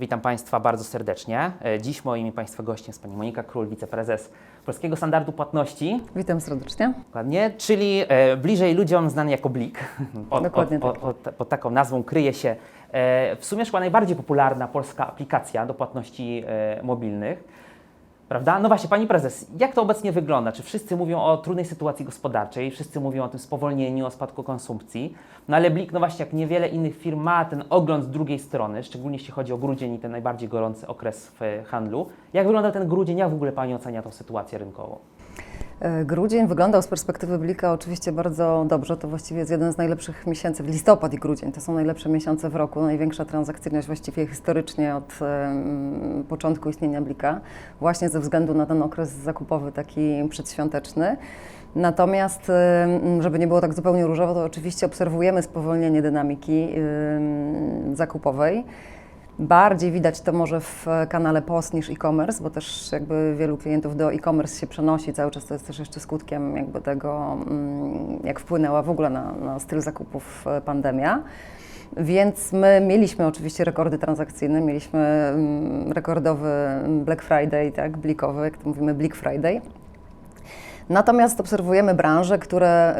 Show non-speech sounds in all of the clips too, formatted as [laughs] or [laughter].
Witam Państwa bardzo serdecznie. E, Dziś moim i Państwa gościem jest Pani Monika Król, wiceprezes Polskiego Standardu Płatności, Witam serdecznie. dokładnie, czyli e, bliżej ludziom znany jako Blik. [laughs] Pod, Dokładnie tak. pod taką nazwą kryje się e, w sumie chyba najbardziej popularna polska aplikacja do płatności e, mobilnych. Prawda? No właśnie, Pani Prezes, jak to obecnie wygląda? Czy wszyscy mówią o trudnej sytuacji gospodarczej, wszyscy mówią o tym spowolnieniu, o spadku konsumpcji, no ale Blik, no właśnie, jak niewiele innych firm ma ten ogląd z drugiej strony, szczególnie jeśli chodzi o grudzień i ten najbardziej gorący okres w handlu. Jak wygląda ten grudzień? Jak w ogóle Pani ocenia tą sytuację rynkową? E, Grudzień wyglądał z perspektywy Blika oczywiście bardzo dobrze. To właściwie jest jeden z najlepszych miesięcy. Listopad i grudzień to są najlepsze miesiące w roku. Największa transakcyjność właściwie historycznie od początku istnienia Blika, właśnie ze względu na ten okres zakupowy taki przedświąteczny. Natomiast, żeby nie było tak zupełnie różowo, to oczywiście obserwujemy spowolnienie dynamiki zakupowej. Bardziej widać to może w kanale POS niż e-commerce, bo też jakby wielu klientów do e-commerce się przenosi cały czas. To jest też jeszcze skutkiem jakby tego, mm, jak wpłynęła w ogóle na, na styl zakupów e, pandemia. Więc my mieliśmy oczywiście rekordy transakcyjne, mieliśmy mm, rekordowy Black Friday, tak, blikowy, jak to mówimy, Blick Friday. Natomiast obserwujemy branże, które,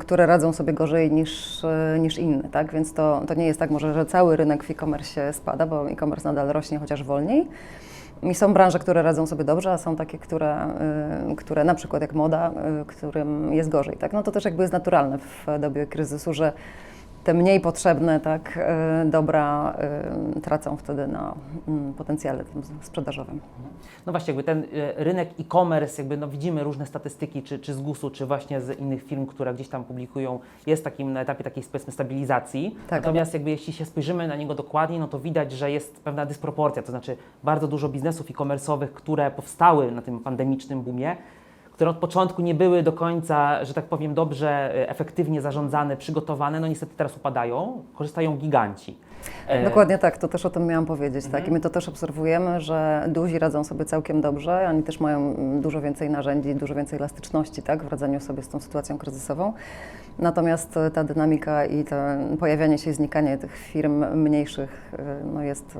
które radzą sobie gorzej niż, y, niż inne, tak? Więc to, to nie jest tak może, że cały rynek w e-commerce spada, bo e-commerce nadal rośnie, chociaż wolniej. I są branże, które radzą sobie dobrze, a są takie, które, y, które na przykład jak moda, y, którym jest gorzej, tak? No to też jakby jest naturalne w dobie kryzysu, że te mniej potrzebne tak, y, dobra y, tracą wtedy na mm, potencjale tym sprzedażowym. No właśnie, jakby ten e, rynek e-commerce, jakby no widzimy różne statystyki, czy, czy z GUS-u, czy właśnie z innych firm, które gdzieś tam publikują, jest takim na etapie takiej powiedzmy stabilizacji. Tak. Natomiast jakby jeśli się spojrzymy na niego dokładniej, no to widać, że jest pewna dysproporcja, to znaczy bardzo dużo biznesów e-commerce'owych, które powstały na tym pandemicznym boomie, które od początku nie były do końca, że tak powiem, dobrze, e, efektywnie zarządzane, przygotowane, no niestety teraz upadają, korzystają giganci. E, Dokładnie tak, to też o tym miałam powiedzieć. Tak? I my to też obserwujemy, że duzi radzą sobie całkiem dobrze, oni też mają mm, dużo więcej narzędzi, dużo więcej elastyczności tak? w radzeniu sobie z tą sytuacją kryzysową. Natomiast e, ta dynamika i to pojawianie się i znikanie tych firm mniejszych no jest,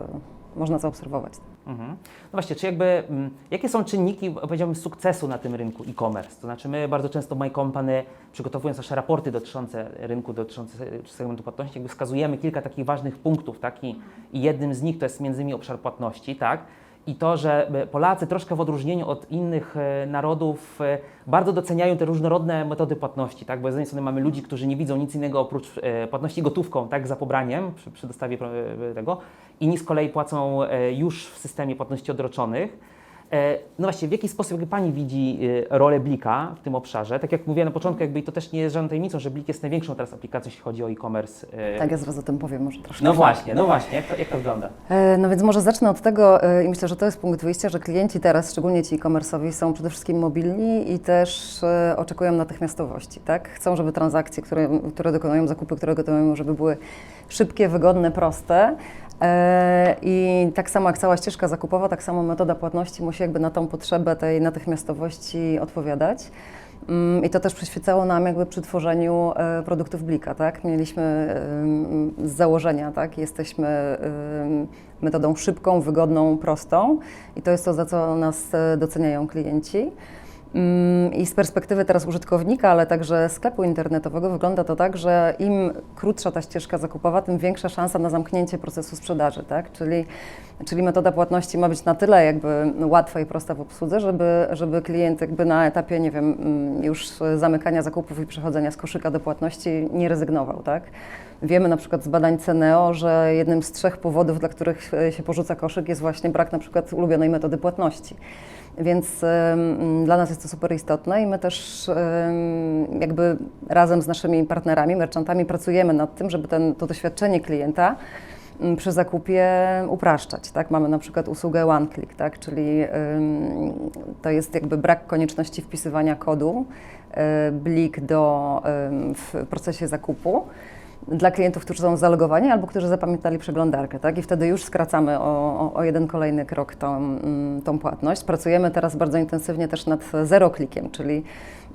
można zaobserwować. Mhm. No właśnie, czy jakby, mm, jakie są czynniki, powiedziałbym, sukcesu na tym rynku e-commerce? To znaczy my bardzo często My Company, przygotowując nasze raporty dotyczące rynku, dotyczące segmentu płatności, jakby wskazujemy kilka takich ważnych punktów, tak? I, i jednym z nich to jest między innymi obszar płatności, tak? I to, że e, Polacy troszkę w odróżnieniu od innych e, narodów e, bardzo doceniają te różnorodne metody płatności, tak? Bo z jednej strony mamy ludzi, którzy nie widzą nic innego oprócz płatności gotówką, tak? Za pobraniem przy, przy dostawie tego. Inni z kolei płacą już w systemie płatności odroczonych. E, No właśnie, w jaki sposób jakby Pani widzi e, rolę Blika w tym obszarze? Tak jak mówiłem na początku, jakby to też nie jest żadną tajemnicą, że Blik jest największą teraz aplikacją, jeśli chodzi o e-commerce. e, Tak, ja zaraz o tym powiem może troszkę. No właśnie, no właśnie, jak to, jak to wygląda? No więc może zacznę od tego i myślę, że to jest punkt wyjścia, że klienci teraz, szczególnie ci e-commerce'owi, są przede wszystkim mobilni i też oczekują natychmiastowości, tak? Chcą, żeby transakcje, które, które dokonują, zakupy, które dokonują, żeby były szybkie, wygodne, proste. E, I tak samo jak cała ścieżka zakupowa, tak samo metoda płatności musi jakby na tą potrzebę tej natychmiastowości odpowiadać. Mm, I to też przyświecało nam jakby przy tworzeniu e, produktów Blika, tak? Mieliśmy z założenia, tak? Jesteśmy metodą szybką, wygodną, prostą i to jest to, za co nas e, doceniają klienci. Mm, I z perspektywy teraz użytkownika, ale także sklepu internetowego wygląda to tak, że im krótsza ta ścieżka zakupowa, tym większa szansa na zamknięcie procesu sprzedaży, tak? Czyli, czyli metoda płatności ma być na tyle jakby łatwa i prosta w obsłudze, żeby, żeby klient jakby na etapie, nie wiem, mm, już zamykania zakupów i przechodzenia z koszyka do płatności nie rezygnował, tak? Wiemy na przykład z badań Ceneo, że jednym z trzech powodów, dla których się porzuca koszyk jest właśnie brak na przykład ulubionej metody płatności. Więc dla nas jest to super istotne i my też jakby razem z naszymi partnerami, merchantami pracujemy nad tym, żeby ten, to doświadczenie klienta ym, przy zakupie upraszczać. Tak? Mamy na przykład usługę One Click, tak? czyli to jest jakby brak konieczności wpisywania kodu y, blik do, w procesie zakupu dla klientów, którzy są zalogowani albo którzy zapamiętali przeglądarkę, tak? I wtedy już skracamy o, o, jeden kolejny krok tą, mm, tą płatność. Pracujemy teraz bardzo intensywnie też nad zero klikiem, czyli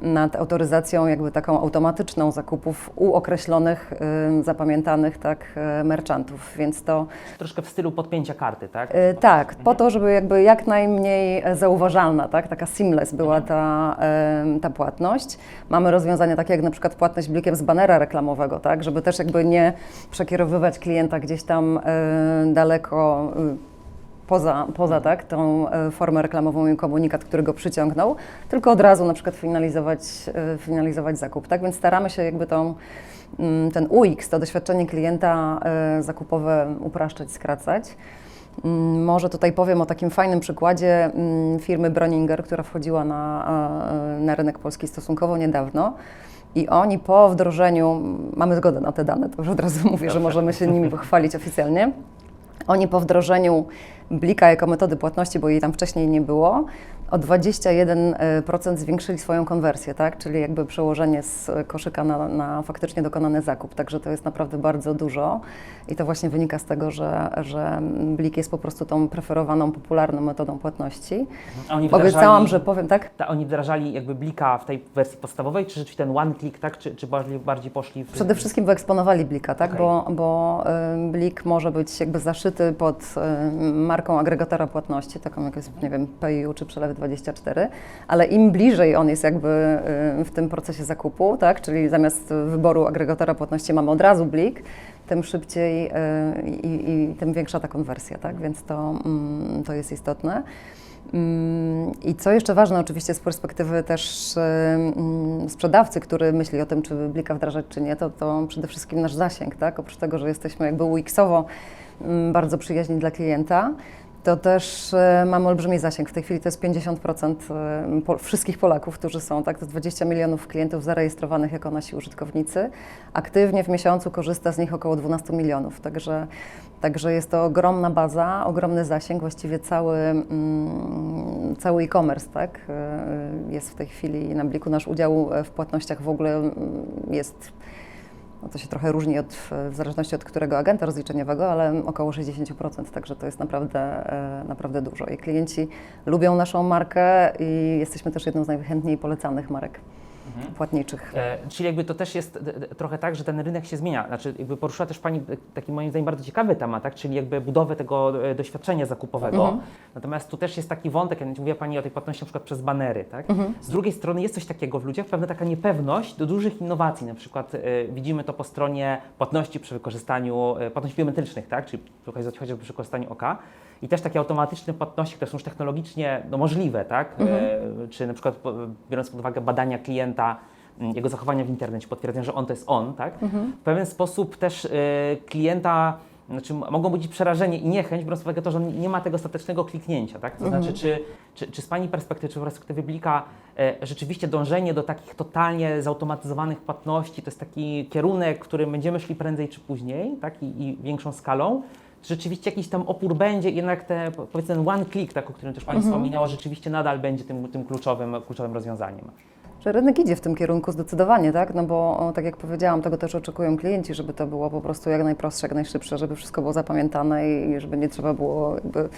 nad autoryzacją jakby taką automatyczną zakupów u określonych, zapamiętanych tak, y, merchantów, więc to Troszkę w stylu podpięcia karty, tak? y, tak, po to, żeby jakby jak najmniej e, zauważalna, tak, taka seamless była ta, em, ta płatność. Mamy rozwiązania takie jak na przykład płatność blikiem z banera reklamowego, tak, żeby też jakby nie przekierowywać klienta gdzieś tam e, daleko y, poza, poza tak, tą e, formę reklamową i komunikat, który go przyciągnął, tylko od razu na przykład finalizować, e, finalizować zakup. Tak więc staramy się jakby tą, mm, ten UX, to doświadczenie klienta e, zakupowe upraszczać, skracać. Mm, Może tutaj powiem o takim fajnym przykładzie mm, firmy Broninger, która wchodziła na, na rynek polski stosunkowo niedawno. I oni po wdrożeniu, mamy zgodę na te dane, to już od razu mówię, że możemy się nimi pochwalić oficjalnie. Oni po wdrożeniu Blika jako metody płatności, bo jej tam wcześniej nie było, o 21% zwiększyli swoją konwersję, tak? czyli jakby przełożenie z koszyka na, na faktycznie dokonany zakup. Także to jest naprawdę bardzo dużo i to właśnie wynika z tego, że, że Blik jest po prostu tą preferowaną, popularną metodą płatności. A oni Obiecałam, że powiem tak. Ta, oni wdrażali jakby blika w tej wersji podstawowej, czy rzeczywiście ten one click, tak? Czy, czy bardziej, bardziej poszli w... Przede wszystkim wyeksponowali Blika, tak? Okej. bo, bo y, Blik może być jakby zaszyty pod y, marką agregatora płatności, taką jak jest, nie wiem, PayU czy Przelew24, ale im bliżej on jest jakby y, w tym procesie zakupu, tak? czyli zamiast wyboru agregatora płatności mamy od razu Blik, tym szybciej y, i, i tym większa ta konwersja, tak? więc to, mm, to jest istotne. Mm, I co jeszcze ważne, oczywiście z perspektywy też mm, sprzedawcy, który myśli o tym, czy Blika wdrażać, czy nie, to, to przede wszystkim nasz zasięg, tak? Oprócz tego, że jesteśmy jakby UX-owo bardzo przyjaźni dla klienta, to też e, mamy olbrzymi zasięg. W tej chwili to jest 50% e, wszystkich Polaków, którzy są, tak? To 20 milionów klientów zarejestrowanych jako nasi użytkownicy. Aktywnie w miesiącu korzysta z nich około 12 milionów, także, także jest to ogromna baza, ogromny zasięg, właściwie cały, mm, cały e-commerce, tak? E, Jest w tej chwili na bliku nasz udział w płatnościach w ogóle mm, jest no to się trochę różni od, w zależności od którego agenta rozliczeniowego, ale około 60%, także to jest naprawdę, e, naprawdę dużo. I klienci lubią naszą markę i jesteśmy też jedną z najchętniej polecanych marek płatniczych. E, czyli jakby to też jest d- d- trochę tak, że ten rynek się zmienia. Znaczy jakby poruszyła też Pani e, taki moim zdaniem bardzo ciekawy temat, tak? czyli jakby budowę tego e, doświadczenia zakupowego. Mhm. Natomiast tu też jest taki wątek, ja mówiła Pani o tej płatności na przykład przez banery. Tak? Mhm. Z drugiej strony jest coś takiego w ludziach, pewna taka niepewność do dużych innowacji. Na przykład e, widzimy to po stronie płatności przy wykorzystaniu e, płatności biometrycznych, tak? czyli przy wykorzystaniu oka. I też takie automatyczne płatności, które są już technologicznie no, możliwe, tak? E, czy na przykład biorąc pod uwagę badania klienta, jego zachowania w internecie, potwierdzają, że on to jest on, tak? W pewien sposób też e, klienta, znaczy mogą budzić przerażenie i niechęć, biorąc pod uwagę to, że nie ma tego ostatecznego kliknięcia, tak? To znaczy, czy, czy, czy z Pani perspektywy, czy z perspektywy Blika e, rzeczywiście dążenie do takich totalnie zautomatyzowanych płatności to jest taki kierunek, którym będziemy szli prędzej czy później, tak? I, i większą skalą? Czy rzeczywiście jakiś tam opór będzie, jednak te, po- powiedzmy ten one click, tak, o którym też Pani wspominała, rzeczywiście nadal będzie tym, tym kluczowym, kluczowym rozwiązaniem. Że rynek idzie w tym kierunku zdecydowanie, tak? No bo tak jak powiedziałam, tego też oczekują klienci, żeby to było po prostu jak najprostsze, jak najszybsze, żeby wszystko było zapamiętane i żeby nie trzeba było jakby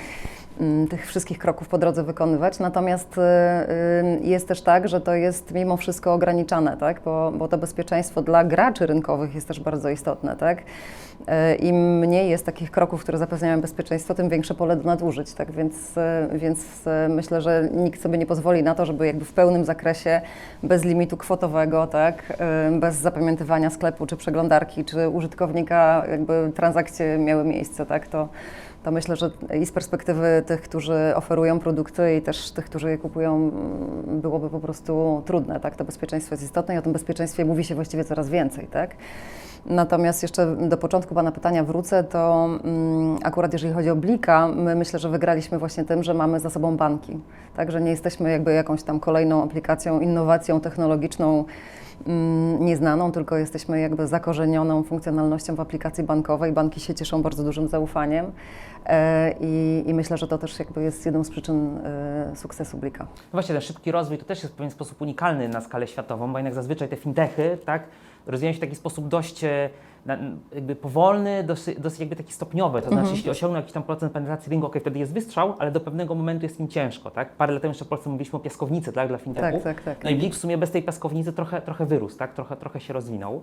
mm, tych wszystkich kroków po drodze wykonywać. Natomiast y, y, jest też tak, że to jest mimo wszystko ograniczane, tak? Bo, bo to bezpieczeństwo dla graczy rynkowych jest też bardzo istotne, tak? Y, Im mniej jest takich kroków, które zapewniają bezpieczeństwo, tym większe pole do nadużyć, tak? Więc, więc myślę, że nikt sobie nie pozwoli na to, żeby jakby w pełnym zakresie, bez limitu kwotowego, tak? Bez zapamiętywania sklepu, czy przeglądarki, czy użytkownika, jakby transakcje miały miejsce, tak? To, to myślę, że i z perspektywy tych, którzy oferują produkty i też tych, którzy je kupują, mm, byłoby po prostu trudne, tak? To bezpieczeństwo jest istotne i o tym bezpieczeństwie mówi się właściwie coraz więcej, tak? Natomiast jeszcze do początku Pana pytania wrócę, to mm, akurat jeżeli chodzi o Blika, my myślę, że wygraliśmy właśnie tym, że mamy za sobą banki. Także nie jesteśmy jakby jakąś tam kolejną aplikacją, innowacją technologiczną nieznaną, tylko jesteśmy jakby zakorzenioną funkcjonalnością w aplikacji bankowej. Banki się cieszą bardzo dużym zaufaniem e, i, i myślę, że to też jakby jest jedną z przyczyn e, sukcesu Blika. No właśnie, ten szybki rozwój to też jest w pewien sposób unikalny na skalę światową, bo jednak zazwyczaj te fintechy, tak, rozwijają się w taki sposób dość e, jakby powolny, dosyć, dosyć jakby taki stopniowy. To znaczy, jeśli osiągną jakiś tam procent penetracji rynku, okej, wtedy jest wystrzał, ale do pewnego momentu jest im ciężko, tak? Parę lat temu jeszcze w Polsce mówiliśmy o piaskownicy, tak, dla fintechów. Tak, tak, tak. No i Blik w sumie bez tej piaskownicy trochę, trochę wyrósł, tak? Trochę, trochę się rozwinął.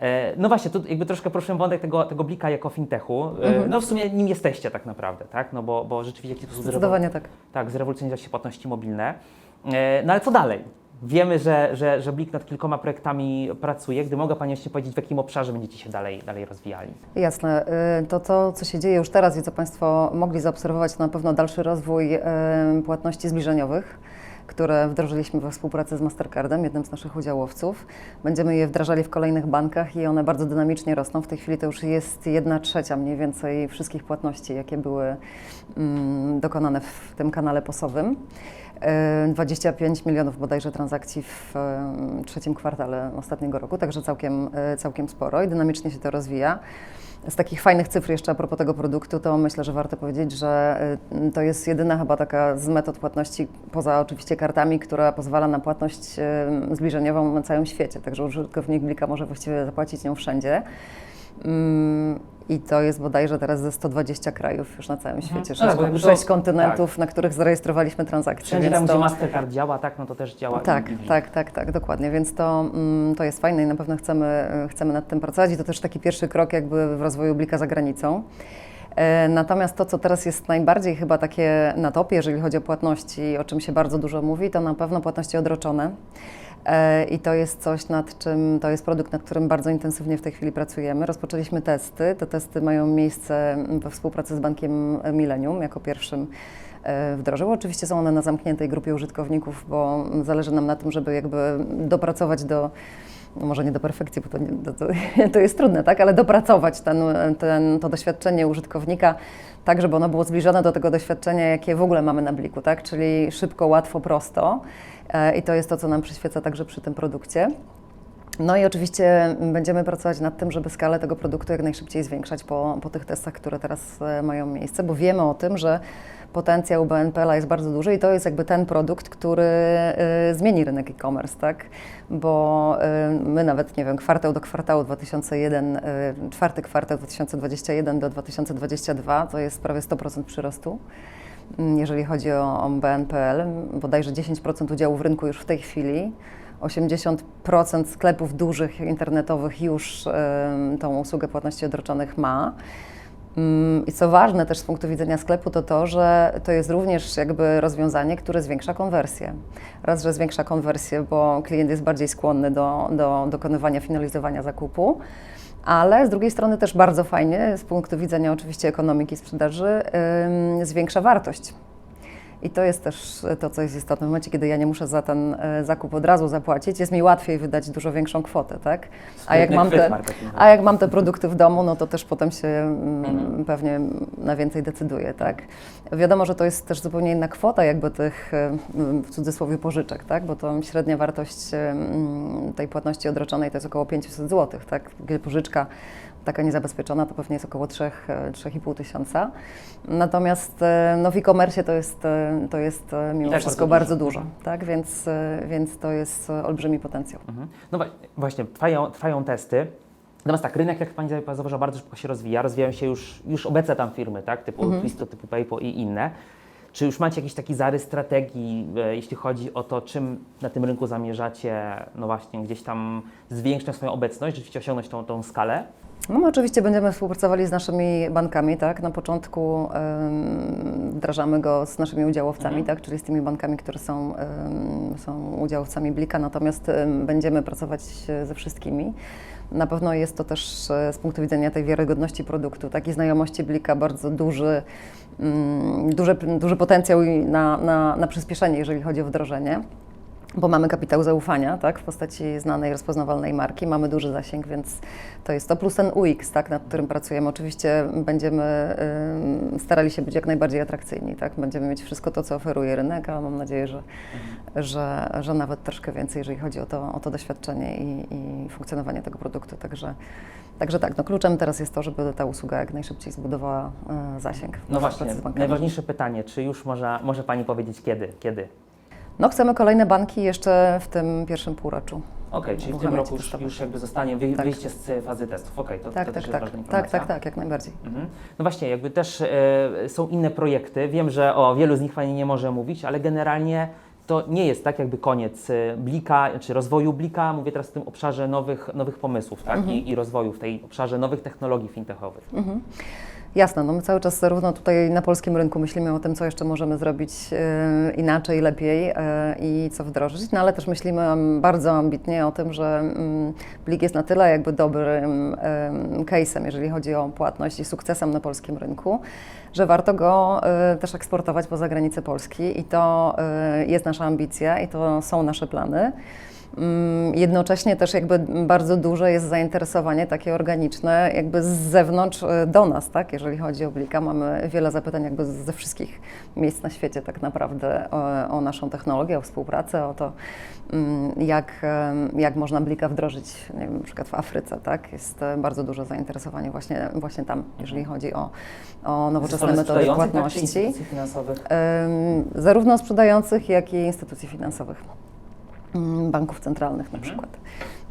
E, No właśnie, tu jakby troszkę poruszyłem wątek tego, tego Blika jako fintechu. E, No w sumie nim jesteście tak naprawdę, tak? No bo, bo rzeczywiście w jakiś sposób Zdecydowanie tak. tak, zrewolucjonizować się płatności mobilne. E, No ale co dalej? Wiemy, że, że, że Blik nad kilkoma projektami pracuje. Gdy mogę Pani jeszcze powiedzieć, w jakim obszarze będziecie się dalej, dalej rozwijali? Jasne. Y, To, to, co się dzieje już teraz i co Państwo mogli zaobserwować, to na pewno dalszy rozwój y, płatności zbliżeniowych, które wdrożyliśmy we współpracy z Mastercardem, jednym z naszych udziałowców. Będziemy je wdrażali w kolejnych bankach i one bardzo dynamicznie rosną. W tej chwili to już jest jedna trzecia mniej więcej wszystkich płatności, jakie były mm, dokonane w tym kanale posowym. Y, 25 milionów bodajże transakcji w y, trzecim kwartale ostatniego roku, także całkiem, y, całkiem sporo i dynamicznie się to rozwija. Z takich fajnych cyfr jeszcze a propos tego produktu, to myślę, że warto powiedzieć, że y, to jest jedyna chyba taka z metod płatności, poza oczywiście kartami, która pozwala na płatność y, zbliżeniową na całym świecie. Także użytkownik Blika może właściwie zapłacić nią wszędzie. I to jest bodajże teraz ze 120 krajów już na całym świecie. No Sześć, tak, to- sześć kontynentów, na których zarejestrowaliśmy transakcje. Wszędzie tam, gdzie to- Mastercard działa, tak, no to też działa. tak, i tak, tak, tak, dokładnie. Więc to, mm, to jest fajne i na pewno chcemy, chcemy nad tym pracować. I to też taki pierwszy krok jakby w rozwoju Blika za granicą. E, Natomiast to, co teraz jest najbardziej chyba takie na topie, jeżeli chodzi o płatności, o czym się bardzo dużo mówi, to na pewno płatności odroczone. E, I to jest coś, nad czym, to jest produkt, nad którym bardzo intensywnie w tej chwili pracujemy. Rozpoczęliśmy testy. Te testy mają miejsce we współpracy z Bankiem Millennium jako pierwszym e, wdrożył. Oczywiście są one na zamkniętej grupie użytkowników, bo zależy nam na tym, żeby jakby dopracować do, no może nie do perfekcji, bo to, nie, to, [laughs] to, jest trudne, tak, ale dopracować ten, ten, to doświadczenie użytkownika tak, żeby ono było zbliżone do tego doświadczenia, jakie w ogóle mamy na bliku, tak, czyli szybko, łatwo, prosto. E, I to jest to, co nam przyświeca także przy tym produkcie. No i oczywiście będziemy pracować nad tym, żeby skalę tego produktu jak najszybciej zwiększać po, po tych testach, które teraz e, mają miejsce, bo wiemy o tym, że potencjał BNPL jest bardzo duży i to jest jakby ten produkt, który y, zmieni rynek e-commerce, tak? Bo y, my nawet, nie wiem, kwartał do kwartału 2001, y, czwarty kwartał 2021 do 2022 to jest prawie 100% przyrostu. Mm, Jeżeli chodzi o, BNPL, bodajże 10% udziału w rynku już w tej chwili. 80% sklepów dużych internetowych już y, tą usługę płatności odroczonych ma. Mm, I co ważne też z punktu widzenia sklepu, to to, że to jest również jakby rozwiązanie, które zwiększa konwersję. Raz, że zwiększa konwersję, bo klient jest bardziej skłonny do, do dokonywania, finalizowania zakupu, ale z drugiej strony też bardzo fajnie, z punktu widzenia oczywiście ekonomiki sprzedaży, ym, zwiększa wartość. I to jest też to, co jest istotne. W momencie, kiedy ja nie muszę za ten e, zakup od razu zapłacić, jest mi łatwiej wydać dużo większą kwotę, tak? A jak, mam te, a jak mam te produkty w domu, no to też potem się mm, pewnie na więcej decyduję, tak? Wiadomo, że to jest też zupełnie inna kwota jakby tych e, mm, w cudzysłowie pożyczek, tak? Bo to średnia wartość e, mm, tej płatności odroczonej to jest około 500 zł, tak? Pożyczka taka niezabezpieczona to pewnie jest około 3, e, 3,5 tysiąca. Natomiast e, no w e-commerce to jest, e, to jest mimo też wszystko bardzo dużo. dużo, tak? Więc, więc to jest olbrzymi potencjał. Mhm. No właśnie, trwają, trwają testy. Natomiast tak, rynek, jak Pani zauważyła, bardzo szybko się rozwija. Rozwijają się już, już obecne tam firmy, tak? Typu Mhm. Twisto, typu PayPal i inne. Czy już macie jakiś taki zarys strategii, e, jeśli chodzi o to, czym na tym rynku zamierzacie, no właśnie, gdzieś tam zwiększyć swoją obecność, rzeczywiście osiągnąć tą, tą skalę? No my oczywiście będziemy współpracowali z naszymi bankami, tak? Na początku em, wdrażamy go z naszymi udziałowcami, tak? Czyli z tymi bankami, które są, em, są udziałowcami Blika, natomiast em, będziemy pracować e, ze wszystkimi. Na pewno jest to też e, z punktu widzenia tej wiarygodności produktu, tak? I znajomości Blika bardzo duży, mm, duży, duży potencjał na, na, na przyspieszenie, jeżeli chodzi o wdrożenie bo mamy kapitał zaufania, tak, w postaci znanej, rozpoznawalnej marki, mamy duży zasięg, więc to jest to, plus ten UX, tak, nad którym pracujemy. Oczywiście będziemy ym, starali się być jak najbardziej atrakcyjni, tak, będziemy mieć wszystko to, co oferuje rynek, a mam nadzieję, że, że, że nawet troszkę więcej, jeżeli chodzi o to, o to doświadczenie i, i funkcjonowanie tego produktu, także, także tak, no kluczem teraz jest to, żeby ta usługa jak najszybciej zbudowała y, zasięg. No właśnie, najważniejsze pytanie, czy już może, może Pani powiedzieć kiedy? kiedy? No chcemy kolejne banki jeszcze w tym pierwszym półroczu. Okej, czyli w tym roku już, już jakby zostanie wy, Tak. wyjście z fazy testów. Okej, to, Tak, to tak, też jest tak. ważna Tak, informacja. tak, tak, jak najbardziej. Mhm. No właśnie, jakby też e, są inne projekty. Wiem, że o wielu z nich Pani nie może mówić, ale generalnie to nie jest tak jakby koniec e, Blika, czy rozwoju Blika. Mówię teraz w tym obszarze nowych, nowych pomysłów tak? Mhm. I, i rozwoju w tej obszarze nowych technologii fintechowych. Mhm. Jasne, no my cały czas zarówno tutaj na polskim rynku myślimy o tym, co jeszcze możemy zrobić e, inaczej, lepiej e, i co wdrożyć, no ale też myślimy bardzo ambitnie o tym, że mm, Blik jest na tyle jakby dobrym em, case'em, jeżeli chodzi o płatność i sukcesem na polskim rynku, że warto go e, też eksportować poza granice Polski i to jest nasza ambicja i to są nasze plany. Mm, Jednocześnie też jakby bardzo duże jest zainteresowanie takie organiczne jakby z zewnątrz e, do nas, tak? Jeżeli chodzi o Blika, mamy wiele zapytań jakby ze wszystkich miejsc na świecie tak naprawdę o, o naszą technologię, o współpracę, o to, mm, jak, em, jak można Blika wdrożyć nie wiem, na przykład w Afryce, tak? Jest e, bardzo duże zainteresowanie właśnie, właśnie tam, jeżeli chodzi o, o nowoczesne metody tak, płatności. instytucji finansowych. Zarówno sprzedających, jak i instytucji finansowych, banków centralnych na Mhm. przykład.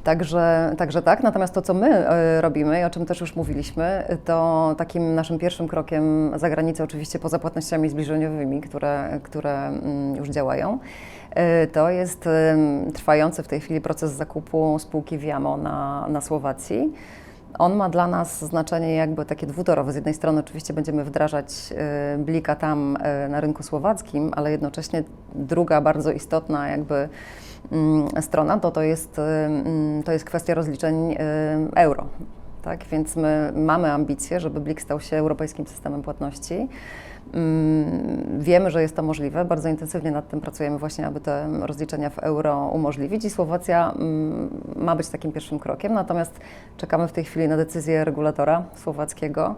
Także, także tak, natomiast to, co my e, robimy i o czym też już mówiliśmy, to takim naszym pierwszym krokiem za granicę, oczywiście poza płatnościami zbliżeniowymi, które, które mm, już działają, e, to jest trwający w tej chwili proces zakupu spółki Viamo na, na Słowacji. On ma dla nas znaczenie jakby takie dwutorowe. Z jednej strony oczywiście będziemy wdrażać e, Blika tam na rynku słowackim, ale jednocześnie druga bardzo istotna jakby mm, strona to, to, jest, e, mm, to jest kwestia rozliczeń e, euro. Tak? Więc my mamy ambicje, żeby Blik stał się europejskim systemem płatności. Mm, Wiemy, że jest to możliwe. Bardzo intensywnie nad tym pracujemy właśnie, aby te rozliczenia w euro umożliwić i Słowacja mm, ma być takim pierwszym krokiem. Natomiast czekamy w tej chwili na decyzję regulatora słowackiego,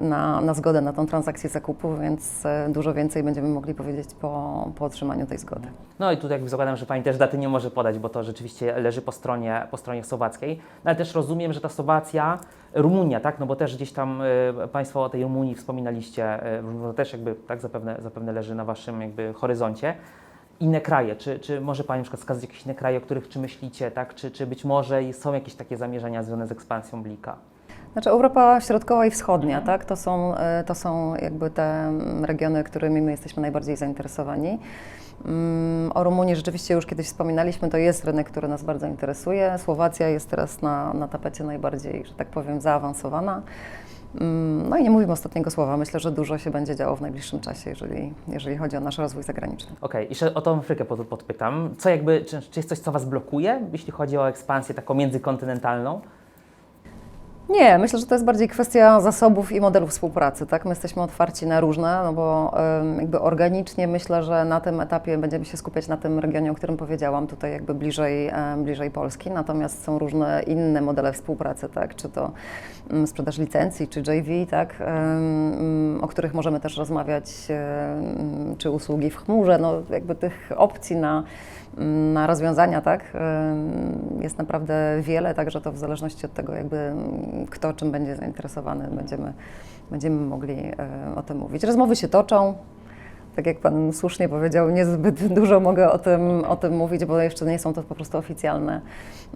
na, na zgodę na tą transakcję zakupu, więc e, dużo więcej będziemy mogli powiedzieć po, po otrzymaniu tej zgody. No i tutaj zakładam, że Pani też daty nie może podać, bo to rzeczywiście leży po stronie, po stronie słowackiej. No ale też rozumiem, że ta Słowacja, Rumunia, tak, no bo też gdzieś tam y, Państwo o tej Rumunii wspominaliście, y, też jakby tak zapewne, zapewne leży na Waszym jakby horyzoncie. Inne kraje, czy, czy może Pani na przykład wskazać jakieś inne kraje, o których czy myślicie, tak, czy, czy być może są jakieś takie zamierzenia związane z ekspansją Blika? Znaczy Europa Środkowa i Wschodnia, tak? To są, e, to są jakby te mm, regiony, którymi my jesteśmy najbardziej zainteresowani. Mm, O Rumunii rzeczywiście już kiedyś wspominaliśmy, to jest rynek, który nas bardzo interesuje. Słowacja jest teraz na, na tapecie najbardziej, że tak powiem, zaawansowana. Mm, No i nie mówimy ostatniego słowa. Myślę, że dużo się będzie działo w najbliższym czasie, jeżeli, jeżeli chodzi o nasz rozwój zagraniczny. Okej, jeszcze o tą Afrykę pod, podpytam. Co jakby, czy, czy jest coś, co Was blokuje, jeśli chodzi o ekspansję taką międzykontynentalną? Nie, myślę, że to jest bardziej kwestia zasobów i modelów współpracy. Tak? My jesteśmy otwarci na różne, no bo jakby organicznie myślę, że na tym etapie będziemy się skupiać na tym regionie, o którym powiedziałam, tutaj jakby bliżej, bliżej Polski. Natomiast są różne inne modele współpracy, tak? czy to mm, sprzedaż licencji, czy JV, tak? mm, o których możemy też rozmawiać, czy usługi w chmurze. No, jakby tych opcji na rozwiązania, tak, jest naprawdę wiele, także to w zależności od tego, jakby mm, kto czym będzie zainteresowany, będziemy, będziemy mogli e, o tym mówić. Rozmowy się toczą. Tak jak Pan słusznie powiedział, niezbyt [laughs] dużo mogę o tym, o tym mówić, bo jeszcze nie są to po prostu oficjalne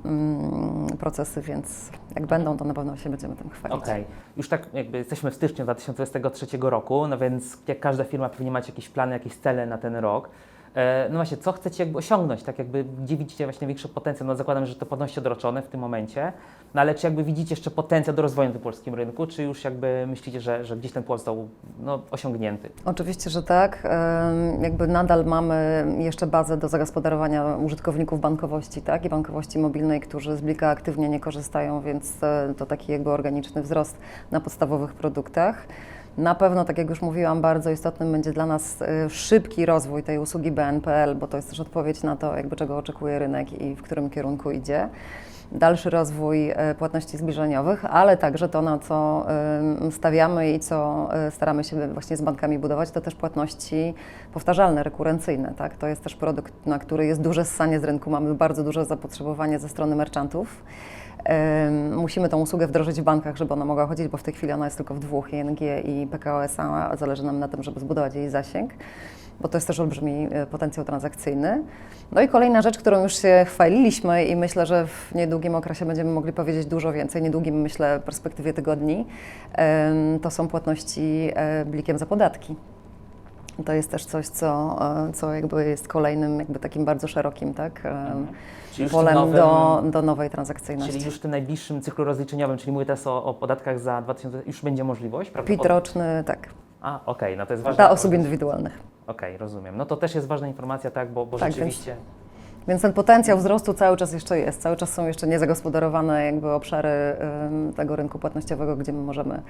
mm, procesy, więc jak będą, to na pewno się będziemy tym chwalić. Okej, już tak jakby jesteśmy w styczniu 2023 roku, no więc jak każda firma pewnie macie jakieś plany, jakieś cele na ten rok. E, No właśnie, co chcecie jakby osiągnąć, tak jakby gdzie widzicie właśnie większy potencjał? No zakładam, że to płatności odroczone w tym momencie, no ale czy jakby widzicie jeszcze potencjał do rozwoju na tym polskim rynku, czy już jakby myślicie, że, że gdzieś ten płot został no, osiągnięty? Oczywiście, że tak. Jakby nadal mamy jeszcze bazę do zagospodarowania użytkowników bankowości, tak, i bankowości mobilnej, którzy z Blika aktywnie nie korzystają, więc e, to taki jakby organiczny wzrost na podstawowych produktach. Na pewno, tak jak już mówiłam, bardzo istotnym będzie dla nas e, szybki rozwój tej usługi BNPL, bo to jest też odpowiedź na to, jakby czego oczekuje rynek i w którym kierunku idzie dalszy rozwój e, płatności zbliżeniowych, ale także to, na co stawiamy i co e, staramy się właśnie z bankami budować, to też płatności powtarzalne, rekurencyjne. Tak? To jest też produkt, na który jest duże ssanie z rynku, mamy bardzo duże zapotrzebowanie ze strony merchantów. Musimy tą usługę wdrożyć w bankach, żeby ona mogła chodzić, bo w tej chwili ona jest tylko w dwóch, ING i PKO SA, a zależy nam na tym, żeby zbudować jej zasięg. bo to jest też olbrzymi e, potencjał transakcyjny. No i kolejna rzecz, którą już się chwaliliśmy i myślę, że w niedługim okresie będziemy mogli powiedzieć dużo więcej, niedługim myślę perspektywie tygodni, to są płatności e, blikiem za podatki. To jest też coś, co, e, co jakby jest kolejnym jakby takim bardzo szerokim, tak? em, Czyli już w polem nowym- do, do nowej transakcyjności. Czyli już w tym najbliższym cyklu rozliczeniowym, czyli mówię teraz o, o podatkach za 2000, już będzie możliwość, prawda? PIT roczny, tak, A, okej, no to jest ważne. dla osób indywidualnych. Okej, rozumiem. No to też jest ważna informacja, tak, bo, bo Tak, rzeczywiście... Więc ten potencjał wzrostu cały czas jeszcze jest, cały czas są jeszcze niezagospodarowane jakby obszary tego rynku płatnościowego, gdzie my możemy,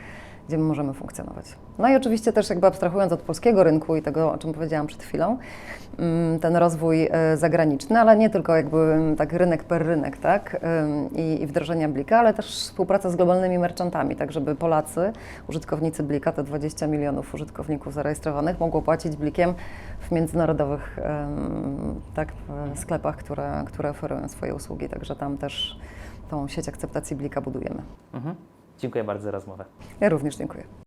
gdzie my możemy funkcjonować. No i oczywiście też jakby abstrahując od polskiego rynku i tego, o czym powiedziałam przed chwilą, ym, ten rozwój y, zagraniczny, ale nie tylko jakby ym, tak rynek per rynek, tak, i, i wdrożenia Blika, ale też współpraca z globalnymi merchantami, tak żeby Polacy, użytkownicy Blika, te 20 milionów użytkowników zarejestrowanych, mogło płacić Blikiem w międzynarodowych tak, w sklepach, które, które oferują swoje usługi. Także tam też tą sieć akceptacji Blika budujemy. Mhm. Dziękuję bardzo za rozmowę. Ja również dziękuję.